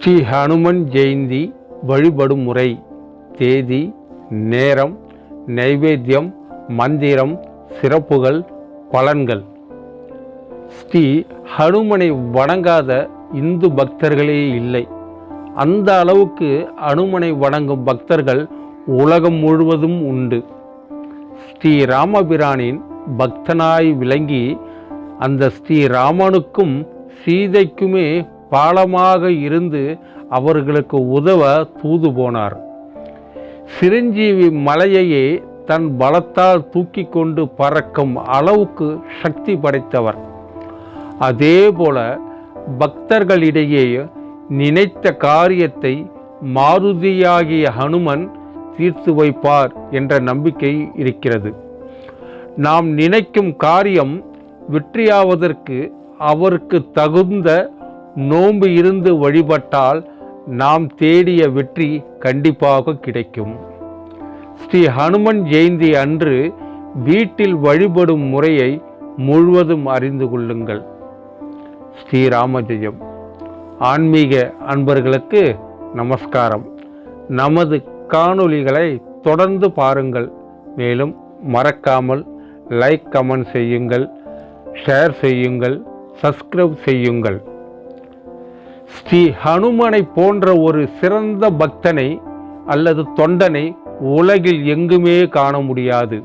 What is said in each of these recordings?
ஸ்ரீ ஹனுமன் ஜெயந்தி வழிபடும் முறை. தேதி நேரம் நைவேத்தியம் மந்திரம் சிறப்புகள் பலன்கள். ஸ்ரீ ஹனுமனை வணங்காத இந்து பக்தர்களே இல்லை. அந்த அளவுக்கு அனுமனை வணங்கும் பக்தர்கள் உலகம் முழுவதும் உண்டு. ஸ்ரீ ராமபிரானின் பக்தனாய் விளங்கி அந்த ஸ்ரீ ராமனுக்கும் சீதைக்குமே பாலமாக இருந்து அவர்களுக்கு உதவ தூது போனார். சிரஞ்சீவி மலையையே தன் பலத்தால் தூக்கி கொண்டு பறக்கும் அளவுக்கு சக்தி படைத்தவர். அதேபோல பக்தர்களிடையே நினைத்த காரியத்தை மாருதியாகிய ஹனுமன் தீர்த்து வைப்பார் என்ற நம்பிக்கை இருக்கிறது. நாம் நினைக்கும் காரியம் வெற்றியாவதற்கு அவருக்கு தகுந்த நோன்பு இருந்து வழிபட்டால் நாம் தேடிய வெற்றி கண்டிப்பாக கிடைக்கும். ஸ்ரீ ஹனுமன் ஜெயந்தி அன்று வீட்டில் வழிபடும் முறையை முழுவதும் அறிந்து கொள்ளுங்கள். ஸ்ரீராம ஜெயம் ஆன்மீக அன்பர்களுக்கு நமஸ்காரம். நமது காணொளிகளை தொடர்ந்து பாருங்கள். மேலும் மறக்காமல் லைக் கமெண்ட் செய்யுங்கள். ஷேர் செய்யுங்கள். சப்ஸ்கிரைப் செய்யுங்கள். ஸ்ரீ ஹனுமனை போன்ற ஒரு சிறந்த பக்தனை அல்லது தொண்டனை உலகில் எங்குமே காண முடியாது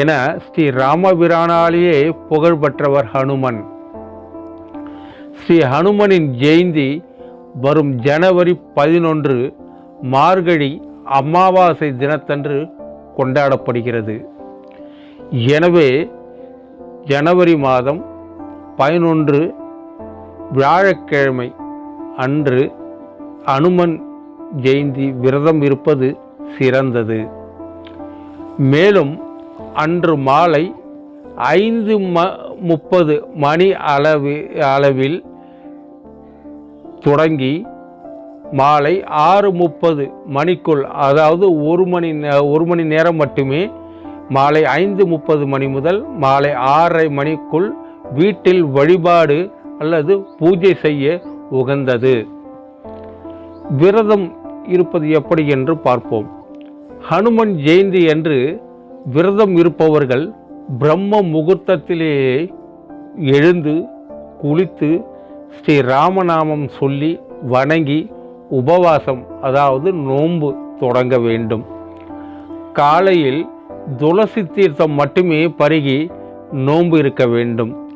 என ஸ்ரீ ராமபிரானாலேயே புகழ்பெற்றவர் ஹனுமன். ஸ்ரீ ஹனுமனின் ஜெயந்தி வரும் ஜனவரி பதினொன்று மார்கழி அமாவாசை தினத்தன்று கொண்டாடப்படுகிறது. எனவே ஜனவரி மாதம் பதினொன்று வியாழக்கிழமை அன்று அனுமன் ஜெயந்தி விரதம் இருப்பது சிறந்தது. மேலும் அன்று மாலை ஐந்து ம முப்பது மணி அளவு அளவில் தொடங்கி மாலை ஆறு முப்பது மணிக்குள் அதாவது ஒரு மணி நே- ஒரு மணி நேரம் மட்டுமே மாலை ஐந்து முப்பது மணி முதல் மாலை ஆறரை மணிக்குள் வீட்டில் வழிபாடு அல்லது பூஜை செய்ய உகந்தது. விரதம் இருப்பது எப்படி என்று பார்ப்போம். ஹனுமன் ஜெயந்தி என்று விரதம் இருப்பவர்கள் பிரம்ம முகூர்த்தத்திலேயே எழுந்து குளித்து ஸ்ரீ ராமநாமம் சொல்லி வணங்கி உபவாசம் அதாவது நோன்பு தொடங்க வேண்டும். காலையில் துளசி தீர்த்தம் மட்டுமே பருகி நோன்பு இருக்க வேண்டும்.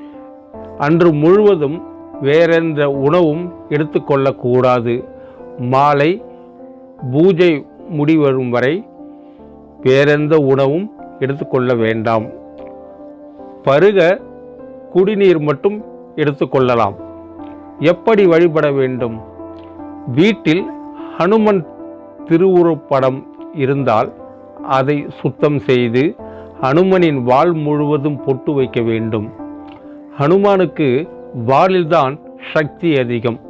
அன்று முழுவதும் வேறெந்த உணவும் எடுத்துக்கொள்ளக்கூடாது. மாலை பூஜை முடிவரும் வரை வேறெந்த உணவும் எடுத்துக்கொள்ள வேண்டாம். பருக குடிநீர் மட்டும் எடுத்துக்கொள்ளலாம். எப்படி வழிபட வேண்டும்? வீட்டில் ஹனுமன் திருவுருப்படம் இருந்தால் அதை சுத்தம் செய்து ஹனுமனின் வால் முழுவதும் பொட்டு வைக்க வேண்டும். ஹனுமானுக்கு வாளில்தான் சக்தி அதிகம்.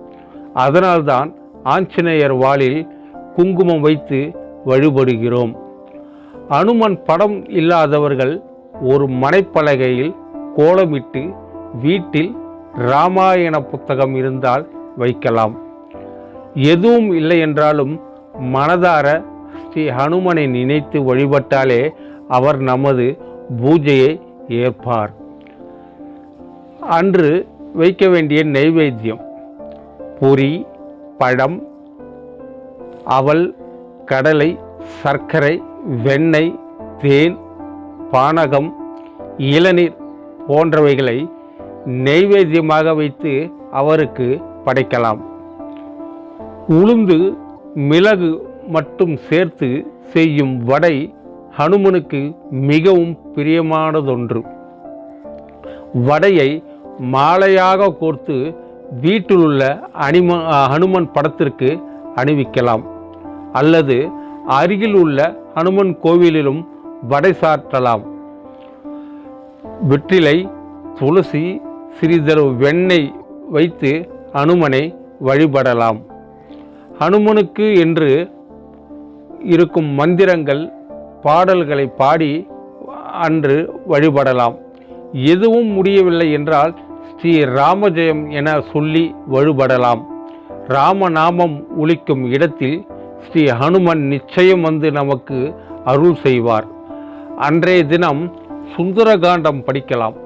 அதனால்தான் ஆஞ்சநேயர் வாளில் குங்குமம் வைத்து வழிபடுகிறோம். அனுமன் படம் இல்லாதவர்கள் ஒரு மனைப்பலகையில் கோலமிட்டு வீட்டில் ராமாயண புத்தகம் இருந்தால் வைக்கலாம். எதுவும் இல்லை என்றாலும் மனதார ஸ்ரீ ஹனுமனை நினைத்து வழிபட்டாலே அவர் நமது பூஜையை ஏற்பார். அன்று வைக்க வேண்டிய நெய்வேத்தியம் பொரி பழம் அவல் கடலை சர்க்கரை வெண்ணெய் தேன் பானகம் இளநீர் போன்றவைகளை நெய்வேத்தியமாக வைத்து அவருக்கு படைக்கலாம். உளுந்து மிளகு மட்டும் சேர்த்து செய்யும் வடை ஹனுமனுக்கு மிகவும் பிரியமானதொன்று. வடையை மாலையாக கோர்த்து வீட்டில் உள்ள அனிம ஹனுமன் படத்திற்கு அணிவிக்கலாம். அல்லது அருகில் உள்ள ஹனுமன் கோவிலிலும் வடை சாற்றலாம். வெற்றிலை துளசி சிறிதளவு வெண்ணெய் வைத்து ஹனுமனை வழிபடலாம். ஹனுமனுக்கு என்று இருக்கும் மந்திரங்கள் பாடல்களை பாடி அன்று வழிபடலாம். எதுவும் முடியவில்லை என்றால் ஸ்ரீ ராமஜெயம் என சொல்லி வழிபடலாம். ராமநாமம் ஒழிக்கும் இடத்தில் ஸ்ரீ ஹனுமன் நிச்சயம் வந்து நமக்கு அருள் செய்வார். அன்றைய தினம் சுந்தரகாண்டம் படிக்கலாம்.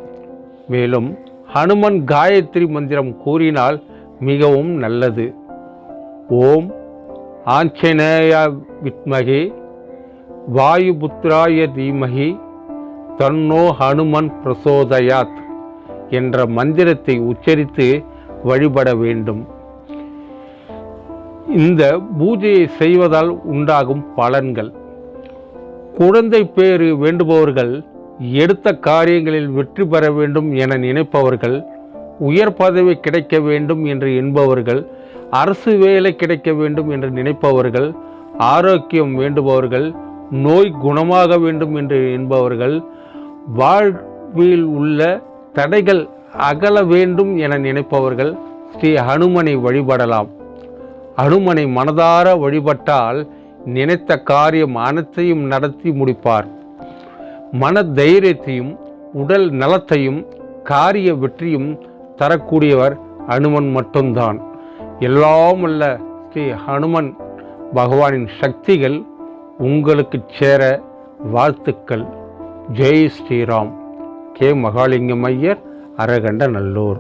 மேலும் ஹனுமன் காயத்ரி மந்திரம் கூறினால் மிகவும் நல்லது. ஓம் ஆஞ்சநேய வித்மகி வாயுபுத்ராய தீமகி தன்னோ ஹனுமன் பிரசோதயாத். என்ற மந்திரத்தை உச்சரித்து வழிபட வேண்டும். இந்த பூஜையை செய்வதால் உண்டாகும் பலன்கள். குழந்தை பேறு வேண்டுபவர்கள் எடுத்த காரியங்களில் வெற்றி பெற வேண்டும் என நினைப்பவர்கள் உயர் பதவி கிடைக்க வேண்டும் என்று என்பவர்கள் அரசு வேலை கிடைக்க வேண்டும் என்று நினைப்பவர்கள் ஆரோக்கியம் வேண்டுபவர்கள் நோய் குணமாக வேண்டும் என்று என்பவர்கள் வாழ்வில் உள்ள தடைகள் அகல வேண்டும் என நினைப்பவர்கள் ஸ்ரீ ஹனுமனை வழிபடலாம். ஹனுமனை மனதார வழிபட்டால் நினைத்த காரியம் அனைத்தையும் நடத்தி முடிப்பார். மன தைரியத்தையும் உடல் நலத்தையும் காரிய வெற்றியும் தரக்கூடியவர் ஹனுமன் மட்டும்தான். எல்லாம் உள்ள ஸ்ரீ ஹனுமன் பகவானின் சக்திகள் உங்களுக்கு சேர வாழ்த்துக்கள். ஜெய் ஸ்ரீராம். கே மகாலிங்கம் ஐயர் அரகண்ட நல்லூர்.